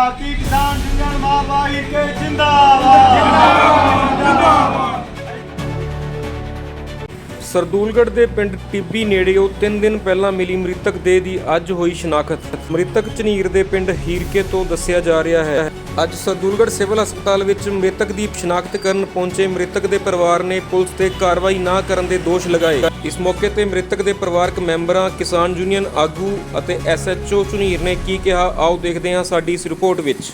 ਭਾਰਤੀ ਕਿਸਾਨ ਯੂਨੀਅਨ ਮਾਵਾਈ ਕੇ ਜਿੰਦਾਬਾਦ। ਸਰਦੂਲਗੜ੍ਹ ਦੇ ਪਿੰਡ ਟਿੱਬੀ ਨੇੜਿਓ 3 ਦਿਨ ਪਹਿਲਾਂ ਮਿਲੀ ਮ੍ਰਿਤਕ ਦੇਹ ਦੀ ਅੱਜ ਹੋਈ ਸ਼ਨਾਖਤ। ਮ੍ਰਿਤਕ ਝਨੀਰ ਦੇ ਪਿੰਡ ਹੀਰਕੇ ਤੋਂ ਦੱਸਿਆ ਜਾ ਰਿਹਾ ਹੈ। ਅੱਜ ਸਰਦੂਲਗੜ੍ਹ ਸਿਵਲ ਹਸਪਤਾਲ ਵਿੱਚ ਮ੍ਰਿਤਕ ਦੀ ਸ਼ਨਾਖਤ ਕਰਨ ਪਹੁੰਚੇ ਮ੍ਰਿਤਕ ਦੇ ਪਰਿਵਾਰ ਨੇ ਪੁਲਿਸ ਤੇ ਕਾਰਵਾਈ ਨਾ ਕਰਨ ਦੇ ਦੋਸ਼ ਲਗਾਏ। ਇਸ ਮੌਕੇ ਤੇ ਮ੍ਰਿਤਕ ਦੇ ਪਰਿਵਾਰਕ ਮੈਂਬਰਾਂ, ਕਿਸਾਨ ਯੂਨੀਅਨ ਆਗੂ ਅਤੇ ਐਸਐਚਓ ਝਨੀਰ ਨੇ ਕੀ ਕਿਹਾ, ਆਓ ਦੇਖਦੇ ਹਾਂ ਸਾਡੀ ਇਸ ਰਿਪੋਰਟ ਵਿੱਚ।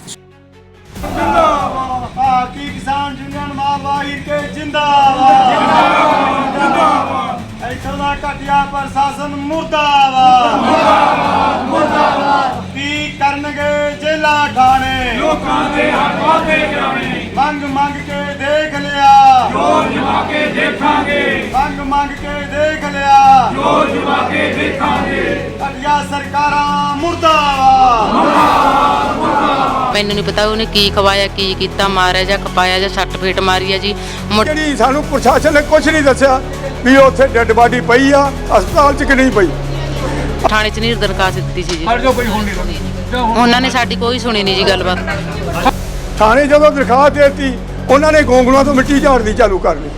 ਜਿੰਦਾਬਾਦ। ਭਾਰਤੀ ਕਿਸਾਨ ਯੂਨੀਅਨ ਮਾਵਾਈ ਕੇ ਜਿੰਦਾਬਾਦ। ਜਿੰਦਾਬਾਦ। ਇੱਥੋਂ ਦਾ ਘਟਿਆ ਪ੍ਰਸ਼ਾਸਨ ਮੁਰਦਾਬਾਦ। ਮੁਰਦਾਬਾਦ। ਮੁਰਦਾਬਾਦ ਕੀ ਕਰਨਗੇ ਜੇਲਾ ਖਾਣੇ ਲੋਕਾਂ ਦੇ ਹੱਕ ਵਾਦੇ ਜਾਣੇ ਮੰਗ ਮੰਗ ਕੇ ਦੇਖ ਲਿਆ। ਜੋਰ ਜਮਾ ਕੇ ਦੇਖਾਂਗੇ। ਮੰਗ ਮੰਗ ਕੇ ਦੇਖ ਲਿਆ। ਜੋਰ ਜਮਾ ਕੇ ਦੇਖਾਂਗੇ। ਘਟਿਆ ਸਰਕਾਰਾਂ ਮੁਰਦਾਬਾਦ। ਮੈਨੂੰ ਨਹੀਂ ਪਤਾ ਉਹਨੇ ਕੀ ਖਵਾਇਆ ਕੀ ਕੀਤਾ ਮਾਰਿਆ ਜਾਂ ਖਪਾਇਆ ਜਾਂ ਸੱਟ ਫੇਟ ਮਾਰੀ ਆ ਜੀ। ਮੁੜ- ਜਿਹੜੀ ਸਾਨੂੰ ਪ੍ਰਸ਼ਾਸਨ ਨੇ ਕੁਝ ਨਹੀਂ ਦੱਸਿਆ ਵੀ ਉੱਥੇ ਡੈੱਡ ਬਾਡੀ ਪਈ ਆ ਹਸਪਤਾਲ 'ਚ ਕਿ ਨਹੀਂ ਪਈ? ਥਾਣੇ 'ਚ ਨਹੀਂ ਦਰਖਾਸਤ ਦਿੱਤੀ ਸੀ ਜੀ। ਉਹਨਾਂ ਨੇ ਸਾਡੀ ਕੋਈ ਸੁਣੀ ਨਹੀਂ ਜੀ ਗੱਲਬਾਤ ਥਾਣੇ ਜਦੋਂ ਦਰਖਾਸਤ ਦੇਤੀ ਉਹਨਾਂ ਨੇ ਗੋਂਗਲੂਆਂ ਤੋਂ ਮਿੱਟੀ ਝਾੜਨੀ ਚਾਲੂ ਕਰ ਲਈ।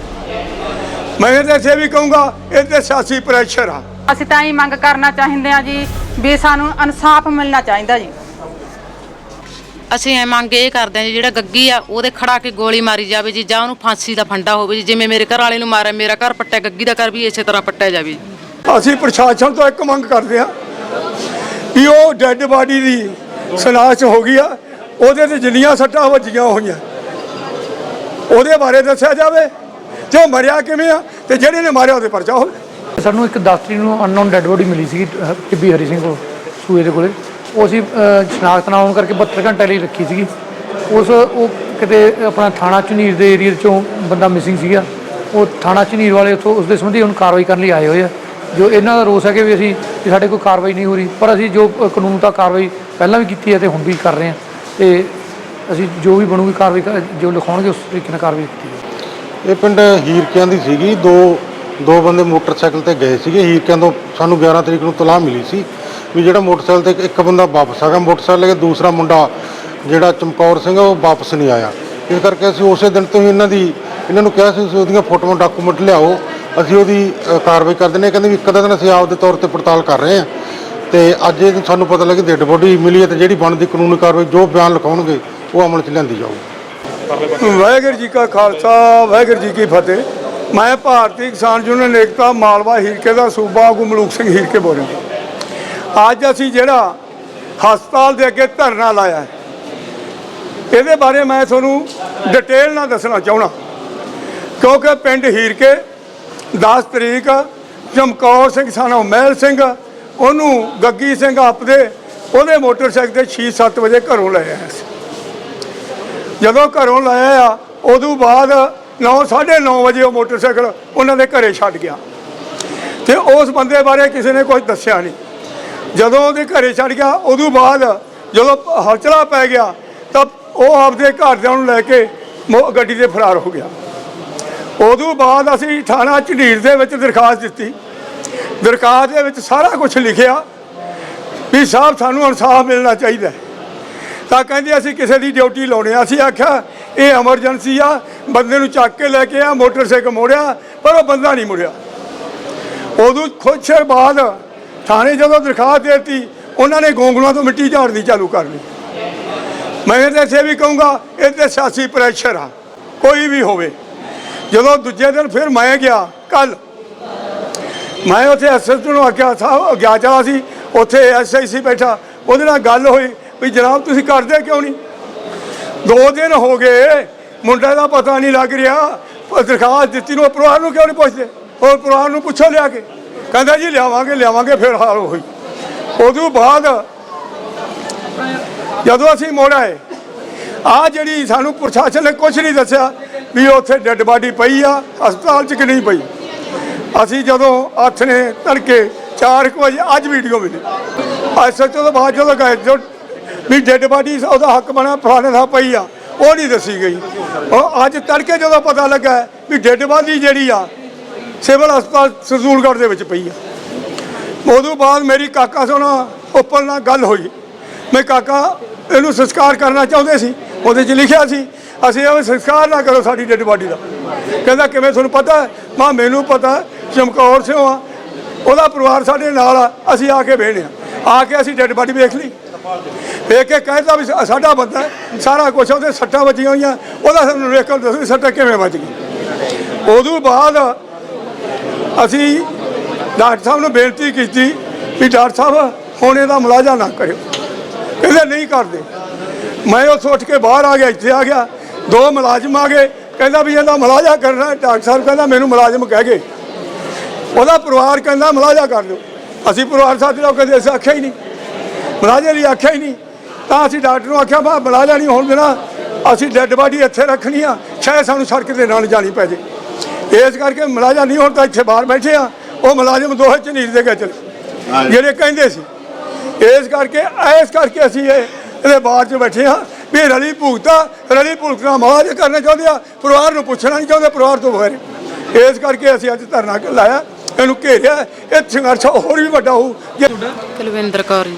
ਮੈਂ ਤਾਂ ਇਸੇ ਵੀ ਕਹੂੰਗਾ ਇਹ ਤੇ ਸਿਆਸੀ ਪ੍ਰੈਸ਼ਰ ਆ। ਅਸੀਂ ਤਾਂ ਹੀ ਮੰਗ ਕਰਨਾ ਚਾਹੁੰਦੇ ਆ ਜੀ ਵੀ ਸਾਨੂੰ ਇਨਸਾਫ ਮਿਲਣਾ ਚਾਹੀਦਾ ਜੀ। ਅਸੀਂ ਐ ਮੰਗ ਇਹ ਕਰਦੇ ਆ ਜੀ ਜਿਹੜਾ ਗੱਗੀ ਆ ਉਹਦੇ ਖੜਾ ਕੇ ਗੋਲੀ ਮਾਰੀ ਜਾਵੇ ਜੀ ਜਾਂ ਉਹਨੂੰ ਫਾਂਸੀ ਦਾ ਫੰਡਾ ਹੋਵੇ ਜੀ ਜਿਵੇਂ ਮੇਰੇ ਘਰ ਵਾਲੇ ਨੂੰ ਮਾਰਿਆ ਮੇਰਾ ਘਰ ਪੱਟਿਆ ਗੱਗੀ ਦਾ ਘਰ ਵੀ ਇਸੇ ਤਰ੍ਹਾਂ ਪੱਟਿਆ ਜਾਵੇ ਜੀ। ਅਸੀਂ ਪ੍ਰਸ਼ਾਸਨ ਤੋਂ ਇੱਕ ਮੰਗ ਕਰਦੇ ਆ ਵੀ ਉਹ ਡੈੱਡ ਬਾਡੀ ਦੀ ਸਨਾਖਤ ਹੋ ਗਈ ਆ ਉਹਦੇ ਤੇ ਜਿੰਨੀਆਂ ਸੱਟਾਂ ਵੱਜੀਆਂ ਹੋਈਆਂ ਉਹਦੇ ਬਾਰੇ ਦੱਸਿਆ ਜਾਵੇ ਜੋ ਮਰਿਆ ਕਿਵੇਂ ਆ ਤੇ ਜਿਹੜੇ ਨੇ ਮਾਰਿਆ ਉਹਦੇ ਪਰਚਾ ਹੋਵੇ। ਸਾਨੂੰ ਇੱਕ 10 ਤਰੀਕ ਨੂੰ ਅਨਨੋਨ ਡੈੱਡ ਬੋਡੀ ਮਿਲੀ ਸੀ ਟਿੱਬੀ ਹਰੀ ਸਿੰਘ ਕੋਲ ਸੂਏ ਦੇ ਕੋਲੇ। ਉਹ ਅਸੀਂ ਸ਼ਨਾਖਤ ਨਾ ਹੋਣ ਕਰਕੇ 72 ਘੰਟੇ ਲਈ ਰੱਖੀ ਸੀਗੀ। ਉਸ, ਉਹ ਕਿਤੇ ਆਪਣਾ ਥਾਣਾ ਝਨੀਰ ਦੇ ਏਰੀਆ ਚੋਂ ਬੰਦਾ ਮਿਸਿੰਗ ਸੀਗਾ। ਉਹ ਥਾਣਾ ਝਨੀਰ ਵਾਲੇ ਉੱਥੋਂ ਉਸ ਦੇ ਸੰਬੰਧੀ ਹੁਣ ਕਾਰਵਾਈ ਕਰਨ ਲਈ ਆਏ ਹੋਏ ਆ। ਜੋ ਇਹਨਾਂ ਦਾ ਰੋਸ ਹੈ ਕਿ ਵੀ ਅਸੀਂ, ਵੀ ਸਾਡੇ ਕੋਈ ਕਾਰਵਾਈ ਨਹੀਂ ਹੋ ਰਹੀ, ਪਰ ਅਸੀਂ ਜੋ ਕਾਨੂੰਨ ਤਾਂ ਕਾਰਵਾਈ ਪਹਿਲਾਂ ਵੀ ਕੀਤੀ ਹੈ ਤੇ ਹੁਣ ਵੀ ਕਰ ਰਹੇ ਹਾਂ। ਤੇ ਅਸੀਂ ਜੋ ਵੀ ਬਣੂਗੀ ਕਾਰਵਾਈ ਕਰ- ਜੋ ਲਿਖਾਉਣਗੇ ਉਸ ਤਰੀਕੇ ਨਾਲ ਕਾਰਵਾਈ ਕੀਤੀ ਜਾਊਗੀ ਇਹ ਪਿੰਡ ਹੀਰਕਿਆਂ ਦੀ ਸੀਗੀ। ਦੋ ਦੋ ਬੰਦੇ ਮੋਟਰਸਾਈਕਲ ਤੇ ਗਏ ਸੀਗੇ। ਹੀਰਕਿਆਂ ਤੋਂ ਸਾਨੂੰ 11 ਤਰੀਕ ਨੂੰ ਤਲਾਹ ਮਿਲੀ ਸੀ। ਵੀ ਜਿਹੜਾ ਮੋਟਰਸਾਈਕਲ ਤੇ ਇੱਕ ਬੰਦਾ ਵਾਪਸ ਆ ਗਿਆ, ਮੋਟਰਸਾਈਕਲ ਲੈ ਕੇ ਦੂਸਰਾ ਮੁੰਡਾ ਜਿਹੜਾ ਚਮਕੌਰ ਸਿੰਘ ਉਹ ਵਾਪਸ ਨਹੀਂ ਆਇਆ। ਇਸ ਕਰਕੇ ਅਸੀਂ ਉਸੇ ਦਿਨ ਤੋਂ ਹੀ ਇਹਨਾਂ ਦੀ ਇਹਨਾਂ ਨੂੰ ਕਿਹਾ ਸੀ, ਤੁਸੀਂ ਉਹਦੀਆਂ ਫੋਟੋਆਂ, ਡਾਕੂਮੈਂਟ ਲਿਆਓ। ਅਸੀਂ ਉਹਦੀ ਕਾਰਵਾਈ ਕਰ ਦਿੰਦੇ ਹਾਂ। ਕਹਿੰਦੇ ਵੀ ਇੱਕ ਅੱਧਾ ਦਿਨ ਅਸੀਂ ਆਪ ਦੇ ਤੌਰ ਤੇ ਪੜਤਾਲ ਕਰ ਰਹੇ ਹਾਂ। ਤੇ ਅੱਜ ਇਹ ਸਾਨੂੰ ਪਤਾ ਲੱਗਾ ਡੈੱਡ ਬੋਡੀ ਮਿਲੀ ਹੈ ਤੇ ਜਿਹੜੀ ਬਣਦੀ ਕਾਨੂੰਨੀ ਕਾਰਵਾਈ, ਜੋ ਬਿਆਨ ਲਿਖਾਉਣਗੇ, ਉਹ ਅਮਲ 'ਚ ਲਿਆਂਦੀ ਜਾਊਗੀ। ਵਾਹਿਗੁਰੂ ਜੀ ਕਾ ਖਾਲਸਾ, ਵਾਹਿਗੁਰੂ ਜੀ ਕੀ ਫਤਿਹ। ਮੈਂ ਭਾਰਤੀ ਕਿਸਾਨ ਯੂਨੀਅਨ ਏਕਤਾ, ਮਾਲਵਾ ਹੀਰਕੇ ਦਾ ਸੂਬਾ ਆਗੂ ਮਲੂਕ ਸਿੰਘ ਹੀਰਕੇ ਬੋਲ ਰਿਹਾ। ਅੱਜ ਅਸੀਂ ਜਿਹੜਾ ਹਸਪਤਾਲ ਦੇ ਅੱਗੇ ਧਰਨਾ ਲਾਇਆ ਇਹਦੇ ਬਾਰੇ ਮੈਂ ਤੁਹਾਨੂੰ ਡਿਟੇਲ ਨਾਲ ਦੱਸਣਾ ਚਾਹਣਾ ਕਿਉਂਕਿ ਪਿੰਡ ਹੀਰਕੇ 10 ਤਰੀਕ, ਚਮਕੌਰ ਸਿੰਘ, ਸਾਨੋ ਮਹਿਲ ਸਿੰਘ, ਉਹਨੂੰ ਗੱਗੀ ਸਿੰਘ ਆਪਦੇ, ਉਹਦੇ ਮੋਟਰਸਾਈਕਲ ਤੇ 6-7 ਵਜੇ ਘਰੋਂ ਲੈ ਆਇਆ ਸੀ ਜਦੋਂ ਘਰੋਂ ਲਾਇਆ ਆ, ਉਦੋਂ ਬਾਅਦ 9:30 ਵਜੇ ਉਹ ਮੋਟਰਸਾਈਕਲ ਉਹਨਾਂ ਦੇ ਘਰੇ ਛੱਡ ਗਿਆ। ਤੇ ਉਸ ਬੰਦੇ ਬਾਰੇ ਕਿਸੇ ਨੇ ਕੁਝ ਦੱਸਿਆ ਨਹੀਂ। ਜਦੋਂ ਉਹਦੇ ਘਰੇ ਛੱਡ ਗਿਆ, ਉਦੋਂ ਬਾਅਦ ਜਦੋਂ ਹਲਚਲਾ ਪੈ ਗਿਆ, ਤਾਂ ਉਹ ਆਪਦੇ ਘਰਦਿਆਂ ਨੂੰ ਲੈ ਕੇ ਗੱਡੀ ਤੇ ਫਰਾਰ ਹੋ ਗਿਆ। ਉਦੋਂ ਬਾਅਦ ਅਸੀਂ ਥਾਣਾ ਝੰਡੀਰ ਦੇ ਵਿੱਚ ਦਰਖਾਸਤ ਦਿੱਤੀ। ਦਰਖਾਸਤ ਦੇ ਵਿੱਚ ਸਾਰਾ ਕੁਝ ਲਿਖਿਆ ਵੀ ਸਾਹਿਬ, ਸਾਨੂੰ ਇਨਸਾਫ ਮਿਲਣਾ ਚਾਹੀਦਾ। ਤਾਂ ਕਹਿੰਦੇ ਅਸੀਂ ਕਿਸੇ ਦੀ ਡਿਊਟੀ ਲਾਉਣੇ ਆ। ਅਸੀਂ ਆਖਿਆ, ਇਹ ਐਮਰਜੈਂਸੀ ਆ, ਬੰਦੇ ਨੂੰ ਚੱਕ ਕੇ ਲੈ ਕੇ ਆ, ਮੋਟਰਸਾਈਕਲ ਮੋੜਿਆ, ਪਰ ਉਹ ਬੰਦਾ ਨਹੀਂ ਮੁੜਿਆ। ਉਦੋਂ ਕੁਛ ਬਾਅਦ ਥਾਣੇ ਜਦੋਂ ਦਰਖਾਸਤ ਦੇਤੀ, ਉਹਨਾਂ ਨੇ ਗੋਂਗਲੂਆਂ ਤੋਂ ਮਿੱਟੀ ਝਾੜਨੀ ਚਾਲੂ ਕਰ ਲਈ। ਮੈਂ ਤਾਂ ਇਸੇ ਵੀ ਕਹੂੰਗਾ, ਇਹ ਤੇ ਸਿਆਸੀ ਪ੍ਰੈਸ਼ਰ ਆ, ਕੋਈ ਵੀ ਹੋਵੇ। ਜਦੋਂ ਦੂਜੇ ਦਿਨ ਫਿਰ ਮੈਂ ਗਿਆ ਕੱਲ ਮੈਂ ਉੱਥੇ ਐਸਐਸਪੀ ਨੂੰ ਆਖਿਆ ਸਾਹਿਬ ਗਿਆ ਚਲਾ ਸੀ, ਉੱਥੇ ਐਸਆਈ ਸੀ ਬੈਠਾ। ਉਹਦੇ ਨਾਲ ਗੱਲ ਹੋਈ ਵੀ ਜਨਾਬ ਤੁਸੀਂ ਕਰਦੇ ਕਿਉਂ ਨਹੀਂ? ਦੋ ਦਿਨ ਹੋ ਗਏ, ਮੁੰਡੇ ਦਾ ਪਤਾ ਨਹੀਂ ਲੱਗ ਰਿਹਾ ਦਰਖਾਸਤ ਦਿੱਤੀ ਨੂੰ, ਉਹ ਪਰਿਵਾਰ ਨੂੰ ਕਿਉਂ ਨਹੀਂ ਪੁੱਛਦੇ? ਹੋਰ ਪਰਿਵਾਰ ਨੂੰ ਪੁੱਛੋ ਲਿਆ ਕੇ। ਕਹਿੰਦਾ ਜੀ ਲਿਆਵਾਂਗੇ ਲਿਆਵਾਂਗੇ, ਫਿਰ ਹਾਲ ਹੋਈ ਉਦੋਂ ਬਾਅਦ ਜਦੋਂ ਅਸੀਂ ਮੋੜ ਆਏ ਆ ਜਿਹੜੀ ਸਾਨੂੰ ਪ੍ਰਸ਼ਾਸਨ ਨੇ ਕੁਝ ਨਹੀਂ ਦੱਸਿਆ ਵੀ ਉੱਥੇ ਡੈੱਡ ਬਾਡੀ ਪਈ ਆ, ਹਸਪਤਾਲ 'ਚ ਕਿ ਨਹੀਂ ਪਈ। ਅਸੀਂ ਜਦੋਂ ਹੱਥ ਨੇ ਤੜਕੇ 4 ਵਜੇ ਅੱਜ ਵੀਡੀਓ ਮਿਲੀ। ਐਸਐਚਓ ਤੋਂ ਬਾਅਦ ਜਦੋਂ ਗਏ, ਜੋ ਵੀ ਡੈੱਡ ਬਾਡੀ ਉਹਦਾ ਹੱਕ ਬਣਾ, ਫਲਾਣੇ ਦਾ ਪਈ ਆ, ਉਹ ਨਹੀਂ ਦੱਸੀ ਗਈ। ਉਹ ਅੱਜ ਤੜਕੇ ਜਦੋਂ ਪਤਾ ਲੱਗਾ ਵੀ ਡੈੱਡ ਬਾਡੀ ਜਿਹੜੀ ਆ ਸਿਵਲ ਹਸਪਤਾਲ ਸਰਦੂਲਗੜ੍ਹ ਦੇ ਵਿੱਚ ਪਈ ਆ। ਉਦੋਂ ਬਾਅਦ ਮੇਰੀ ਕਾਕਾ ਸੋਨਾ ਉੱਪਰ ਨਾਲ ਗੱਲ ਹੋਈ। ਮੈਂ ਕਾਕਾ, ਇਹਨੂੰ ਸੰਸਕਾਰ ਕਰਨਾ ਚਾਹੁੰਦੇ ਸੀ, ਉਹਦੇ 'ਚ ਲਿਖਿਆ ਸੀ, ਅਸੀਂ ਇਹ ਸੰਸਕਾਰ ਨਾ ਕਰੋ ਸਾਡੀ ਡੈਡ ਬਾਡੀ ਦਾ। ਕਹਿੰਦਾ, ਕਿਵੇਂ ਤੁਹਾਨੂੰ ਪਤਾ? ਮਾਂ, ਮੈਨੂੰ ਪਤਾ, ਚਮਕੌਰ ਸਿੰਘ ਆ। ਉਹਦਾ ਪਰਿਵਾਰ ਸਾਡੇ ਨਾਲ ਆ, ਅਸੀਂ ਆ ਕੇ ਬਹਿਣੇ ਆ ਆ ਕੇ ਅਸੀਂ ਡੈਡ ਬਾਡੀ ਵੇਖ ਲਈ। ਵੇਖ ਕੇ ਕਹਿੰਦਾ ਵੀ ਸਾਡਾ ਬੰਦਾ ਸਾਰਾ ਕੁਝ ਉਹਦੇ ਸੱਟਾਂ ਵੱਜੀਆਂ ਹੋਈਆਂ, ਉਹਦਾ ਸਾਨੂੰ ਵੇਖ ਕੇ ਦੱਸੋ ਸੱਟਾਂ ਕਿਵੇਂ ਵੱਜ ਗਈ ਉਦੋਂ ਬਾਅਦ ਅਸੀਂ ਡਾਕਟਰ ਸਾਹਿਬ ਨੂੰ ਬੇਨਤੀ ਕੀਤੀ ਵੀ ਡਾਕਟਰ ਸਾਹਿਬ, ਹੁਣ ਇਹਦਾ ਮੁਲਾਜ਼ਾ ਨਾ ਕਰਿਓ। ਕਹਿੰਦੇ ਨਹੀਂ ਕਰਦੇ। ਮੈਂ ਉੱਥੋਂ ਉੱਠ ਕੇ ਬਾਹਰ ਆ ਗਿਆ, ਇੱਥੇ ਆ ਗਿਆ। ਦੋ ਮੁਲਾਜ਼ਮ ਆ ਗਏ। ਕਹਿੰਦਾ ਵੀ ਇਹਦਾ ਮੁਲਾਜ਼ਾ ਕਰਨਾ ਡਾਕਟਰ ਸਾਹਿਬ ਕਹਿੰਦਾ ਮੈਨੂੰ ਮੁਲਾਜ਼ਮ ਕਹਿ ਗਏ। ਉਹਦਾ ਪਰਿਵਾਰ ਕਹਿੰਦਾ ਮੁਲਾਜ਼ਾ ਕਰ ਦਿਓ। ਅਸੀਂ ਪਰਿਵਾਰ ਸਾਥੀ ਲੋਕ ਕਦੇ ਅਸੀਂ ਆਖਿਆ ਹੀ ਨਹੀਂ। ਮੁਲਾਜ਼ੇ ਲਈ ਆਖਿਆ ਹੀ ਨਹੀਂ। ਤਾਂ ਅਸੀਂ ਡਾਕਟਰ ਨੂੰ ਆਖਿਆ ਬਾ ਮੁਲਾਜ਼ਾ ਨਹੀਂ ਹੋਣ ਦੇਣਾ। ਅਸੀਂ ਡੈੱਡ ਬਾਡੀ ਇੱਥੇ ਰੱਖਣੀ ਆ। ਸ਼ਾਇਦ ਸਾਨੂੰ ਸੜਕ ਤੇ ਨਾਲ ਜਾਣੀ ਪੈ ਜੇ। ਇਸ ਕਰਕੇ ਮੁਲਾਜ਼ਾ ਨਹੀਂ ਹੋਣ ਤਾਂ ਇੱਥੇ ਬਾਹਰ ਬੈਠੇ ਆ। ਉਹ ਮੁਲਾਜ਼ਮ ਦੋਹੇ ਝਨੀਰ ਦੇ ਗਏ ਚਲੇ ਜਿਹੜੇ ਕਹਿੰਦੇ ਸੀ। ਇਸ ਕਰਕੇ ਇਸ ਕਰਕੇ ਅਸੀਂ ਇਹ ਇਹਦੇ ਬਾਹਰ 'ਚ ਬੈਠੇ ਆ ਵੀ ਰਲੀ ਭੁਗਤਾ ਰਲੀ ਭੁਗਤਣਾ ਮਹਾਰਾਜ ਕਰਨਾ ਚਾਹੁੰਦੇ ਆ ਪਰਿਵਾਰ ਨੂੰ ਪੁੱਛਣਾ ਨਹੀਂ ਚਾਹੁੰਦੇ ਪਰਿਵਾਰ ਤੋਂ ਬਗੈਰ। ਇਸ ਕਰਕੇ ਅਸੀਂ ਅੱਜ ਧਰਨਾ ਲਾਇਆ ਇਹਨੂੰ ਘੇਰਿਆ ਇਹ ਸੰਘਰਸ਼ ਹੋਰ ਵੀ ਵੱਡਾ ਹੋਊ। ਜੇ ਕੁਲਵਿੰਦਰ ਕੌਰ ਜੀ।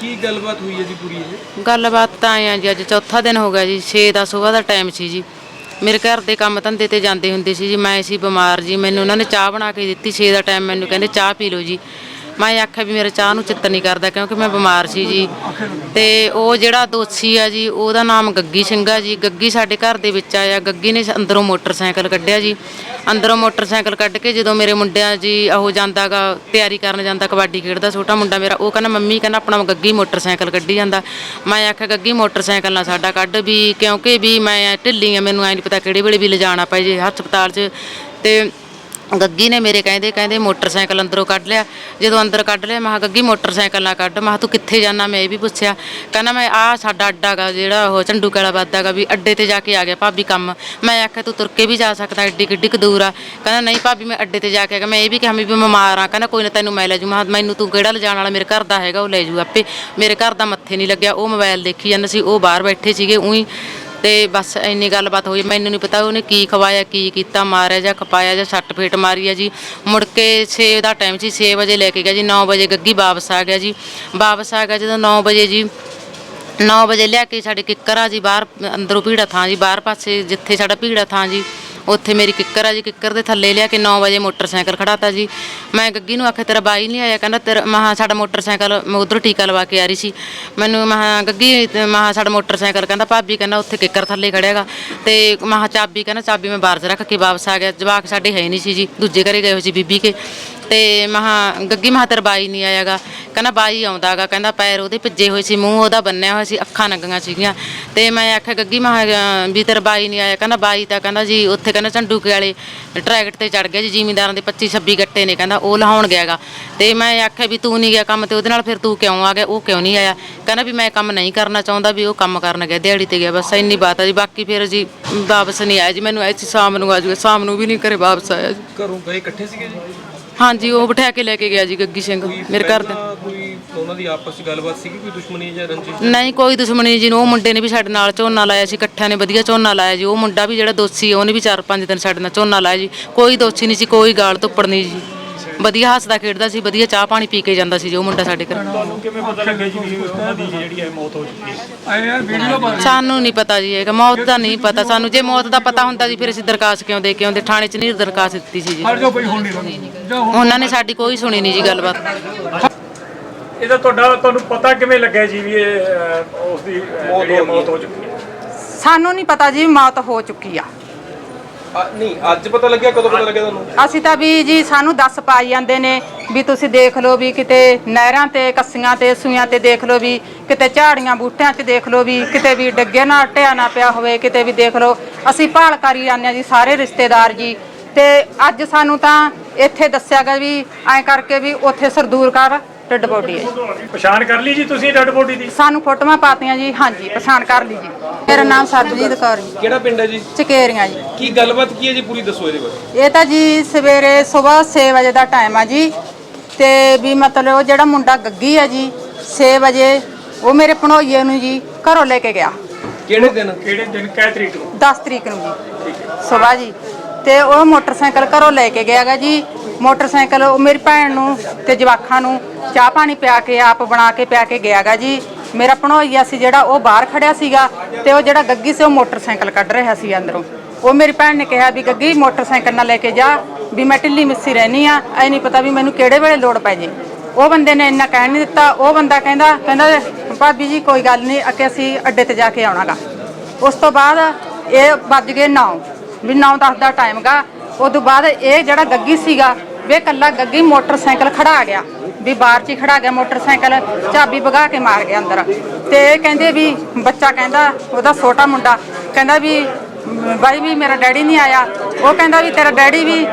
ਕੀ ਗੱਲਬਾਤ ਹੋਈ ਹੈ ਜੀ ਪੂਰੀ ਇਹ? ਗੱਲਬਾਤ ਤਾਂ ਆਏ ਆ ਜੀ ਅੱਜ ਚੌਥਾ ਦਿਨ ਹੋ ਗਿਆ ਜੀ 6 ਦਾ ਸਵੇਰ ਦਾ ਟਾਈਮ ਸੀ ਜੀ। ਮੇਰੇ ਘਰ ਦੇ ਕੰਮ ਧੰਦੇ ਤੇ ਜਾਂਦੇ ਹੁੰਦੇ ਸੀ ਜੀ। ਮੈਂ ਸੀ ਬਿਮਾਰ ਜੀ। ਮੈਨੂੰ ਉਹਨਾਂ ਨੇ ਚਾਹ ਬਣਾ ਕੇ ਦਿੱਤੀ। 6 ਦਾ ਟਾਈਮ ਮੈਨੂੰ ਕਹਿੰਦੇ ਚਾਹ ਪੀ ਲਓ ਜੀ। ਮੈਂ ਆਖਿਆ ਵੀ ਮੇਰੇ ਚਾਹ ਨੂੰ ਚਿੱਤ ਨਹੀਂ ਕਰਦਾ ਕਿਉਂਕਿ ਮੈਂ ਬਿਮਾਰ ਸੀ ਜੀ। ਤੇ ਉਹ ਜਿਹੜਾ ਦੋਸ਼ੀ ਆ ਜੀ, ਉਹਦਾ ਨਾਮ ਗੱਗੀ ਸਿੰਘ ਆ ਜੀ। ਗੱਗੀ ਸਾਡੇ ਘਰ ਦੇ ਵਿੱਚ ਆਇਆ। ਗੱਗੀ ਨੇ ਅੰਦਰੋਂ ਮੋਟਰਸਾਈਕਲ ਕੱਢਿਆ ਜੀ। ਅੰਦਰੋਂ ਮੋਟਰਸਾਈਕਲ ਕੱਢ ਕੇ ਜਦੋਂ ਮੇਰੇ ਮੁੰਡਿਆਂ ਜੀ ਉਹ ਜਾਂਦਾਗਾ, ਤਿਆਰੀ ਕਰਨ ਜਾਂਦਾ, ਕਬੱਡੀ ਖੇਡਦਾ, ਛੋਟਾ ਮੁੰਡਾ ਮੇਰਾ, ਉਹ ਕਹਿੰਦਾ, ਮੰਮੀ, ਕਹਿੰਦਾ, ਆਪਣਾ ਗੱਗੀ ਮੋਟਰਸਾਈਕਲ ਕੱਢੀ ਜਾਂਦਾ। ਮੈਂ ਆਖਿਆ, ਗੱਗੀ ਮੋਟਰਸਾਈਕਲ ਨਾਲ ਸਾਡਾ ਕੱਢ ਵੀ, ਕਿਉਂਕਿ ਵੀ ਮੈਂ ਢਿੱਲੀ ਆ, ਮੈਨੂੰ ਐ ਨਹੀਂ ਪਤਾ ਕਿਹੜੇ ਵੇਲੇ ਵੀ ਲਿਜਾਣਾ ਪਏ ਜੇ ਹਸਪਤਾਲ 'ਚ। ਤੇ ਗੱਗੀ ਨੇ ਮੇਰੇ ਕਹਿੰਦੇ ਕਹਿੰਦੇ ਮੋਟਰਸਾਈਕਲ ਅੰਦਰੋਂ ਕੱਢ ਲਿਆ। ਜਦੋਂ ਅੰਦਰ ਕੱਢ ਲਿਆ, ਮੈਂ ਕਿਹਾ, ਗੱਗੀ, ਮੋਟਰਸਾਈਕਲ ਨਾ ਕੱਢ। ਮੈਂ ਕਿਹਾ, ਤੂੰ ਕਿੱਥੇ ਜਾਣਾ ਮੈਂ ਇਹ ਵੀ ਪੁੱਛਿਆ। ਕਹਿੰਦਾ, ਮੈਂ ਆ ਸਾਡਾ ਅੱਡਾ ਗਾ, ਜਿਹੜਾ ਉਹ ਝੰਡੂ ਕਲਾ ਵੱਜਦਾ ਗਾ, ਵੀ ਅੱਡੇ ਤੇ ਜਾ ਕੇ ਆ ਗਿਆ ਭਾਬੀ ਕੰਮ। ਮੈਂ ਆਖਿਆ, ਤੂੰ ਤੁਰ ਕੇ ਵੀ ਜਾ ਸਕਦਾ ਏਡੀ ਕਿੱਡੀ ਕੁ ਦੂਰ ਆ। ਕਹਿੰਦਾ, ਨਹੀਂ ਭਾਬੀ, ਮੈਂ ਅੱਡੇ ਤੇ ਜਾ ਕੇ ਆ ਗਿਆ। ਮੈਂ ਇਹ ਵੀ ਕਿਹਾ ਵੀ ਬਿਮਾਰ ਆ। ਕਹਿੰਦਾ, ਕੋਈ ਨਾ, ਤੈਨੂੰ ਮੈਂ ਲੈ ਜੂ। ਮੈਂ ਕਿਹਾ, ਮੈਨੂੰ ਤੂੰ ਕਿਹੜਾ ਲਿਜਾਣ ਵਾਲਾ? ਮੇਰੇ ਘਰ ਦਾ ਹੈਗਾ, ਉਹ ਲੈ ਜੂ ਆਪੇ। ਮੇਰੇ ਘਰ ਦਾ ਮੱਥੇ ਨਹੀਂ ਲੱਗਿਆ, ਉਹ ਮੋਬਾਈਲ ਦੇਖੀ ਜਾਂਦਾ ਸੀ, ਉਹ ਬਾਹਰ ਬੈਠੇ ਸੀਗੇ, ਉਹੀ ਤੇ ਬਸ ਇੰਨੀ ਗੱਲਬਾਤ ਹੋਈ, ਮੈਨੂੰ ਨਹੀਂ ਪਤਾ ਉਹਨੇ ਕੀ ਖਵਾਇਆ, ਕੀ ਕੀਤਾ, ਮਾਰਿਆ ਜਾਂ ਖਪਾਇਆ ਜਾਂ ਸੱਟ ਫੇਟ ਮਾਰੀ ਆ ਜੀ। ਮੁੜ ਕੇ 6 ਦਾ ਟਾਈਮ ਸੀ 6 ਵਜੇ ਲੈ ਕੇ ਗਿਆ ਜੀ 9 ਵਜੇ ਗੱਗੀ ਵਾਪਸ ਆ ਗਿਆ ਜੀ। ਵਾਪਸ ਆ ਗਿਆ ਜਦੋਂ 9 ਵਜੇ ਜੀ 9 ਵਜੇ ਲਿਆ ਕੇ ਸਾਡੇ ਕਿੱਕਰ ਆ ਜੀ ਬਾਹਰ, ਅੰਦਰੋਂ ਭੀੜਾ ਥਾਂ ਜੀ, ਬਾਹਰ ਪਾਸੇ ਜਿੱਥੇ ਸਾਡਾ ਭੀੜਾ ਥਾਂ ਜੀ ਉੱਥੇ ਮੇਰੀ ਕਿੱਕਰ ਆ ਜੀ, ਕਿੱਕਰ ਦੇ ਥੱਲੇ ਲਿਆ ਕੇ 9 ਵਜੇ ਮੋਟਰਸਾਈਕਲ ਖੜਾਤਾ ਜੀ। ਮੈਂ ਗੱਗੀ ਨੂੰ ਆਖਿਆ, ਤੇਰਾ ਬਾਈ ਨਹੀਂ ਆਇਆ? ਕਹਿੰਦਾ, ਤੇਰਾ ਮਹਾ ਸਾਡਾ ਮੋਟਰਸਾਈਕਲ ਮੈਂ ਉਧਰ ਟੀਕਾ ਲਵਾ ਕੇ ਆ ਰਹੀ ਸੀ। ਮੈਨੂੰ ਮਹਾ ਗੱਗੀ, ਤੇ ਮਹਾ ਸਾਡਾ ਮੋਟਰਸਾਈਕਲ ਕਹਿੰਦਾ, ਭਾਬੀ ਕਹਿੰਦਾ, ਉੱਥੇ ਕਿੱਕਰ ਥੱਲੇ ਖੜਿਆਗਾ ਤੇ ਮਹਾ ਚਾਬੀ, ਕਹਿੰਦਾ, ਚਾਬੀ ਮੈਂ ਬਾਹਰ 'ਚ ਰੱਖ ਕੇ ਵਾਪਸ ਆ ਗਿਆ। ਜਵਾਕ ਸਾਡੇ ਹੈ ਨਹੀਂ ਸੀ ਜੀ, ਦੂਜੇ ਘਰੇ ਗਏ ਹੋਏ ਸੀ ਬੀਬੀ ਕੇ। ਤੇ ਮਹਾ ਗੱਗੀ ਮਹਾ ਤੇਰਾ ਬਾਈ ਨਹੀਂ ਆਇਆਗਾ। ਕਹਿੰਦਾ ਬਾਈ ਆਉਂਦਾਗਾ। ਕਹਿੰਦਾ ਪੈਰ ਉਹਦੇ ਭਿੱਜੇ ਹੋਏ ਸੀ, ਮੂੰਹ ਉਹਦਾ ਬੰਨਿਆ ਹੋਇਆ ਸੀ, ਅੱਖਾਂ ਨੰਗੀਆਂ ਸੀਗੀਆਂ। ਤੇ ਮੈਂ ਆਖਿਆ, ਗੱਗੀ ਮਹਾ ਵੀ ਤੇਰਾ ਬਾਈ ਨਹੀਂ ਆਇਆ। ਕਹਿੰਦਾ ਬਾਈ ਤਾਂ ਕਹਿੰਦਾ ਜੀ ਉੱਥੇ ਕਹਿੰਦਾ ਝੰਡੂਕੇ ਵਾਲੇ ਟਰੈਕਟ ਤੇ ਚੜ ਗਿਆ ਜੀ, ਜ਼ਿਮੀਂਦਾਰਾਂ ਦੇ 25 26 ਗੱਟੇ ਨੇ। ਕਹਿੰਦਾ ਉਹ ਲਹਾਉਣ ਗਿਆਗਾ। ਤੇ ਮੈਂ ਆਖਿਆ ਵੀ ਤੂੰ ਨਹੀਂ ਗਿਆ ਕੰਮ ਤੇ, ਉਹਦੇ ਨਾਲ ਫਿਰ ਤੂੰ ਕਿਉਂ ਆ ਗਿਆ? ਉਹ ਕਿਉਂ ਨਹੀਂ ਆਇਆ? ਕਹਿੰਦਾ ਵੀ ਮੈਂ ਕੰਮ ਨਹੀਂ ਕਰਨਾ ਚਾਹੁੰਦਾ, ਵੀ ਉਹ ਕੰਮ ਕਰਨ ਗਿਆ, ਦਿਹਾੜੀ ਤੇ ਗਿਆ। ਬਸ ਇੰਨੀ ਬਾਤ ਆ ਜੀ। ਬਾਕੀ ਫਿਰ ਜੀ, ਵਾਪਸ ਨਹੀਂ ਆਇਆ ਜੀ। ਮੈਨੂੰ ਐਸੀ ਸ਼ਾਮ ਨੂੰ ਆ ਜੂਗਾ। ਸ਼ਾਮ ਨੂੰ ਵੀ ਨਹੀਂ ਘਰੇ ਵਾਪਸ ਆਇਆ ਜੀ। ਘਰੋਂ ਗਏ ਇਕੱਠੇ ਸੀਗੇ ਜੀ? ਹਾਂਜੀ ਉਹ ਬਿਠਾ ਕੇ ਲੈ ਕੇ ਗਿਆ ਜੀ ਗੱਗੀ ਸਿੰਘ ਮੇਰੇ ਘਰ ਦੇ। ਪਹਿਲਾਂ ਕੋਈ ਉਹਨਾਂ ਦੀ ਆਪਸ ਵਿੱਚ ਗੱਲਬਾਤ ਸੀਗੀ ਕੋਈ ਦੁਸ਼ਮਣੀ ਜਾਂ ਰੰਜਿਸ਼? ਨਹੀਂ ਕੋਈ ਦੁਸ਼ਮਣੀ ਜੀ ਨੂੰ ਉਹ ਮੁੰਡੇ ਨੇ ਵੀ ਸਾਡੇ ਨਾਲ ਝੋਨਾ ਲਾਇਆ ਸੀ ਇਕੱਠਿਆਂ ਨੇ ਵਧੀਆ ਝੋਨਾ ਲਾਇਆ ਜੀ ਉਹ ਮੁੰਡਾ ਵੀ ਜਿਹੜਾ ਦੋਸ਼ੀ ਉਹਨੇ ਵੀ 4-5 ਦਿਨ ਸਾਡੇ ਨਾਲ ਝੋਨਾ ਲਾਇਆ ਜੀ ਕੋਈ ਦੋਸ਼ੀ ਨਹੀਂ ਸੀ ਕੋਈ ਗਾਲ ਧੁੱਪੜ ਨਹੀਂ ਜੀ। ਵਧੀਆ ਹੱਸਦਾ ਖੇਡਦਾ ਸੀ ਵਧੀਆ ਚਾਹ ਪਾਣੀ ਪੀ ਕੇ ਜਾਂਦਾ ਸੀ ਜੋ ਮੁੰਡਾ ਸਾਡੇ ਘਰ। ਕਿਵੇਂ ਪਤਾ ਲੱਗਿਆ ਜੀ ਵੀ ਉਹਨਾਂ ਦੀ ਜਿਹੜੀ ਹੈ ਮੌਤ ਹੋ ਚੁੱਕੀ ਹੈ? ਸਾਨੂੰ ਨਹੀਂ ਪਤਾ ਜੀ ਹੈਗਾ ਮੌਤ ਦਾ ਨਹੀਂ ਪਤਾ। ਸਾਨੂੰ ਜੇ ਮੌਤ ਦਾ ਪਤਾ ਹੁੰਦਾ ਜੀ ਫਿਰ ਅਸੀਂ ਦਰਖਾਸਤ ਕਿਉਂ ਦੇ ਕੇ ਆਉਂਦੇ? ਥਾਣੇ 'ਚ ਨਹੀਂ ਦਰਖਾਸਤ ਦਿੱਤੀ ਸੀ ਜੀ। ਉਹਨਾਂ ਨੇ ਸਾਡੀ ਕੋਈ ਸੁਣੀ ਨਹੀਂ ਜੀ ਗੱਲਬਾਤ। ਇਹਦਾ ਤੁਹਾਡਾ ਤੁਹਾਨੂੰ ਪਤਾ ਕਿਵੇਂ ਲੱਗਿਆ ਜੀ ਵੀ ਇਹ ਉਸ ਦੀ ਮੌਤ ਹੋ ਚੁੱਕੀ ਹੈ? ਸਾਨੂੰ ਨਹੀਂ ਪਤਾ ਜੀ ਮੌਤ ਹੋ ਚੁੱਕੀ ਆ। ਨਹੀਂ, ਅੱਜ ਪਤਾ ਲੱਗਿਆ, ਕਦੋਂ ਪਤਾ ਲੱਗਿਆ ਤੁਹਾਨੂੰ? ਅਸੀਂ ਤਾਂ ਵੀ ਜੀ ਸਾਨੂੰ ਦੱਸ ਪਾਈ ਜਾਂਦੇ ਨੇ ਵੀ ਤੁਸੀਂ ਦੇਖ ਲਓ ਵੀ ਕਿਤੇ ਨਹਿਰਾਂ ਤੇ, ਕੱਸੀਆਂ ਤੇ, ਸੂਈਆਂ ਤੇ ਦੇਖ ਲਓ ਵੀ, ਕਿਤੇ ਝਾੜੀਆਂ ਬੂਟਿਆਂ 'ਚ ਦੇਖ ਲਓ ਵੀ, ਕਿਤੇ ਵੀ ਡੱਗੇ ਨਾਲ ਢਿਆ ਨਾ ਪਿਆ ਹੋਵੇ, ਕਿਤੇ ਵੀ ਦੇਖ ਲਓ। ਅਸੀਂ ਭਾਲ ਕਰੀ ਜਾਂਦੇ ਹਾਂ ਜੀ, ਸਾਰੇ ਰਿਸ਼ਤੇਦਾਰ ਜੀ। ਤੇ ਅੱਜ ਸਾਨੂੰ ਤਾਂ ਇੱਥੇ ਦੱਸਿਆ ਗਿਆ ਵੀ, ਐਂ ਕਰਕੇ ਵੀ ਉੱਥੇ ਸਰਦੂਰ ਕਰ ਡੱਡ ਬੋਡੀ ਹੈ। ਜੀ। ਪਛਾਣ ਕਰ ਲਈ ਜੀ ਤੁਸੀਂ ਡੈਡ ਬੋਡੀ ਦੀ? ਸਾਨੂੰ ਫੋਟੋਆਂ ਪਾਤੀਆਂ ਜੀ ਹਾਂਜੀ ਪਛਾਣ ਕਰ ਲਈ ਜੀ। ਮੇਰਾ ਨਾਮ ਸਰਬਜੀਤ ਕੌਰ ਜੀ। ਕਿਹੜਾ ਪਿੰਡ ਹੈ ਜੀ? ਚਕੇਰੀਆਂ ਜੀ। ਕੀ ਗੱਲਬਾਤ ਕੀ ਹੈ ਜੀ? ਪੂਰੀ ਦੱਸੋ ਇਹਦੇ ਬਾਰੇ। ਇਹ ਤਾਂ ਜੀ ਸਵੇਰੇ ਸਵੇਰ 6 ਵਜੇ ਦਾ ਟਾਈਮ ਆ ਜੀ। ਤੇ ਵੀ ਮਤਲਬ ਉਹ ਜਿਹੜਾ ਮੁੰਡਾ ਗੱਗੀ ਆ ਜੀ 6 ਵਜੇ ਉਹ ਮੇਰੇ ਭਣੋਈਏ ਨੂੰ ਜੀ ਘਰੋਂ ਲੈ ਕੇ ਗਿਆ। ਕਿਹੜੇ ਦਿਨ? ਕਿਹੜੇ ਦਿਨ? ਕਿਹ ਤਰੀਕ ਨੂੰ। 10 ਤਰੀਕ ਨੂੰ ਜੀ। ਸਵੇਰ ਜੀ। ਤੇ ਉਹ ਮੋਟਰਸਾਈਕਲ ਘਰੋਂ ਲੈ ਕੇ ਗਿਆਗਾ ਜੀ। ਮੋਟਰਸਾਈਕਲ, ਉਹ ਮੇਰੀ ਭੈਣ ਨੂੰ ਤੇ ਜਵਾਖਾਂ ਨੂੰ ਚਾਹ ਪਾਣੀ ਪਿਆ ਕੇ, ਆਪ ਬਣਾ ਕੇ ਪਿਆ ਕੇ ਗਿਆਗਾ ਜੀ। ਮੇਰਾ ਭਣੋਈਆ ਸੀ ਜਿਹੜਾ, ਉਹ ਬਾਹਰ ਖੜਿਆ ਸੀਗਾ ਤੇ ਉਹ ਜਿਹੜਾ ਗੱਗੀ ਸੀ, ਉਹ ਮੋਟਰਸਾਈਕਲ ਕੱਢ ਰਿਹਾ ਸੀ ਅੰਦਰੋਂ। ਉਹ ਮੇਰੀ ਭੈਣ ਨੇ ਕਿਹਾ ਵੀ, ਗੱਗੀ, ਮੋਟਰਸਾਈਕਲ ਨਾਲ ਲੈ ਕੇ ਜਾ, ਵੀ ਮੈਂ ਢਿੱਲੀ ਮਿੱਸੀ ਰਹਿਣੀ ਆ ਐ ਨਹੀਂ ਪਤਾ ਵੀ ਮੈਨੂੰ ਕਿਹੜੇ ਵੇਲੇ ਲੋੜ ਪੈ ਜੇ। ਉਹ ਬੰਦੇ ਨੇ ਇੰਨਾ ਕਹਿਣ ਨਹੀਂ ਦਿੱਤਾ। ਉਹ ਬੰਦਾ ਕਹਿੰਦਾ ਕਹਿੰਦਾ, ਭਾਬੀ ਜੀ, ਕੋਈ ਗੱਲ ਨਹੀਂ, ਅੱਗੇ ਅਸੀਂ ਅੱਡੇ ਤੇ ਜਾ ਕੇ ਆਉਣਾਗਾ। ਉਸ ਤੋਂ ਬਾਅਦ ਇਹ ਵੱਜ ਗਏ 9 ਵੀ 9:10 ਦਾ ਟਾਈਮ ਗਾ। ਉਸ ਤੋਂ ਬਾਅਦ ਇਹ ਜਿਹੜਾ ਗੱਗੀ ਸੀਗਾ ਵੇ ਕੱਲਾ ਗੱਗੀ ਮੋਟਰਸਾਈਕਲ ਖੜਾ ਗਿਆ, ਵੀ ਬਾਹਰ 'ਚ ਹੀ ਖੜਾ ਗਿਆ ਮੋਟਰਸਾਈਕਲ, ਚਾਬੀ ਭਗਾ ਕੇ ਮਾਰ ਗਿਆ ਅੰਦਰ। ਤੇ ਕਹਿੰਦੇ ਵੀ ਬੱਚਾ ਕਹਿੰਦਾ, ਉਹਦਾ ਛੋਟਾ ਮੁੰਡਾ, ਕਹਿੰਦਾ ਵੀ, ਬਾਈ ਵੀ ਮੇਰਾ ਡੈਡੀ ਨਹੀਂ ਆਇਆ। ਉਹ ਕਹਿੰਦਾ ਵੀ ਤੇਰਾ ਡੈਡੀ ਵੀ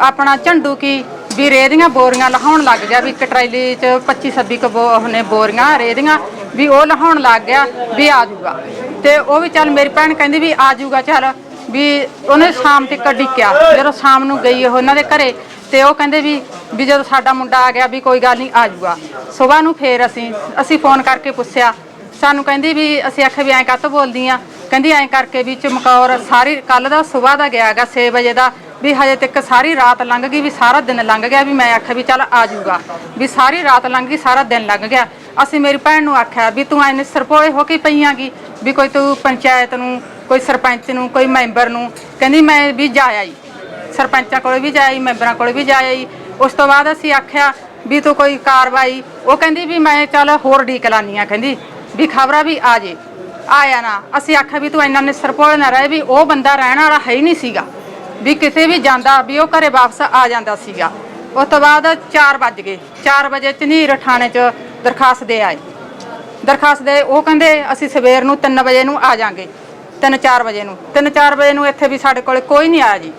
ਆਪਣਾ ਝੰਡੂ ਕੀ, ਵੀ ਰੇਹ ਦੀਆਂ ਬੋਰੀਆਂ ਲਹਾਉਣ ਲੱਗ ਗਿਆ, ਵੀ ਇੱਕ ਟਰਾਲੀ 'ਚ 25 26 ਕੁ ਉਹਨੇ ਬੋਰੀਆਂ ਰੇਹ ਦੀਆਂ, ਵੀ ਉਹ ਲਹਾਉਣ ਲੱਗ ਗਿਆ, ਵੀ ਆ ਜਾਊਗਾ ਤੇ ਉਹ ਵੀ ਚੱਲ ਮੇਰੀ ਭੈਣ ਕਹਿੰਦੀ ਵੀ ਆ ਜਾਊਗਾ ਚੱਲ ਵੀ ਉਹਨੇ ਸ਼ਾਮ ਤੱਕ ਡਿੱਕਿਆ। ਜਦੋਂ ਸ਼ਾਮ ਨੂੰ ਗਈ ਉਹਨਾਂ ਦੇ ਘਰੇ ਤੇ ਉਹ ਕਹਿੰਦੇ ਵੀ ਵੀ ਜਦੋਂ ਸਾਡਾ ਮੁੰਡਾ ਆ ਗਿਆ ਵੀ ਕੋਈ ਗੱਲ ਨਹੀਂ, ਆ ਜਾਊਗਾ ਸਵੇਰ ਨੂੰ ਫੇਰ ਅਸੀਂ ਅਸੀਂ ਫੋਨ ਕਰਕੇ ਪੁੱਛਿਆ। ਸਾਨੂੰ ਕਹਿੰਦੀ ਵੀ, ਅਸੀਂ ਆਖਿਆ ਵੀ ਐਂ ਕਾਹਤੋਂ ਬੋਲਦੀ ਆ? ਕਹਿੰਦੀ ਐਂ ਕਰਕੇ ਵੀ ਚਮਕੌਰ ਸਾਰੀ ਕੱਲ ਦਾ ਸਵੇਰ ਦਾ ਗਿਆ ਹੈਗਾ 6 ਵਜੇ ਦਾ। ਵੀ ਹਜੇ ਤੱਕ ਸਾਰੀ ਰਾਤ ਲੰਘ ਗਈ, ਵੀ ਸਾਰਾ ਦਿਨ ਲੰਘ ਗਿਆ, ਵੀ ਮੈਂ ਆਖਿਆ ਵੀ ਚੱਲ ਆ ਜਾਊਗਾ ਵੀ ਸਾਰੀ ਰਾਤ ਲੰਘ ਗਈ, ਸਾਰਾ ਦਿਨ ਲੰਘ ਗਿਆ। ਅਸੀਂ ਮੇਰੀ ਭੈਣ ਨੂੰ ਆਖਿਆ ਵੀ ਤੂੰ ਐਨੇ ਸਰਪੋਏ ਹੋ ਕੇ ਪਈਆਂਗੀ ਵੀ ਕੋਈ ਤੂੰ ਪੰਚਾਇਤ ਨੂੰ, ਕੋਈ ਸਰਪੰਚ ਨੂੰ, ਕੋਈ ਮੈਂਬਰ ਨੂੰ, ਕਹਿੰਦੀ ਮੈਂ ਵੀ ਜਾ ਆਈ। ਸਰਪੰਚਾਂ ਕੋਲ ਵੀ ਜਾਈ, ਮੈਂਬਰਾਂ ਕੋਲ ਵੀ ਜਾਈ। ਉਸ ਤੋਂ ਬਾਅਦ ਅਸੀਂ ਆਖਿਆ ਵੀ ਤੂੰ ਕੋਈ ਕਾਰਵਾਈ, ਉਹ ਕਹਿੰਦੀ ਵੀ ਮੈਂ ਚੱਲ ਹੋਰ ਡੀਕ ਲਾਨੀ ਆ ਕਹਿੰਦੀ ਵੀ ਖਬਰਾਂ ਵੀ ਆ ਜੇ। ਆਇਆ ਨਾ, ਅਸੀਂ ਆਖਿਆ ਵੀ ਤੂੰ ਇੰਨਾ ਨਿਸਰ ਭੋਲ ਨਾ ਰਹੇ ਵੀ ਉਹ ਬੰਦਾ ਰਹਿਣ ਵਾਲਾ ਹੈ ਹੀ ਨਹੀਂ ਸੀਗਾ। ਵੀ ਕਿਸੇ ਵੀ ਜਾਂਦਾ, ਵੀ ਉਹ ਘਰੇ ਵਾਪਸ ਆ ਜਾਂਦਾ ਸੀਗਾ। ਉਸ ਤੋਂ ਬਾਅਦ 4 ਵੱਜ ਗਏ। 4 ਵਜੇ ਝਨੀਰ ਥਾਣੇ 'ਚ ਦਰਖਾਸਤ ਦੇ ਆਏ। ਦਰਖਾਸਤ ਦੇ, ਉਹ ਕਹਿੰਦੇ ਅਸੀਂ ਸਵੇਰ ਨੂੰ 3 ਵਜੇ ਨੂੰ ਆ ਜਾਾਂਗੇ। 3-4 ਵਜੇ ਨੂੰ। 3-4 ਵਜੇ ਨੂੰ ਇੱਥੇ ਵੀ ਸਾਡੇ ਕੋਲ ਕੋਈ ਨਹੀਂ ਆਇਆ ਜੀ।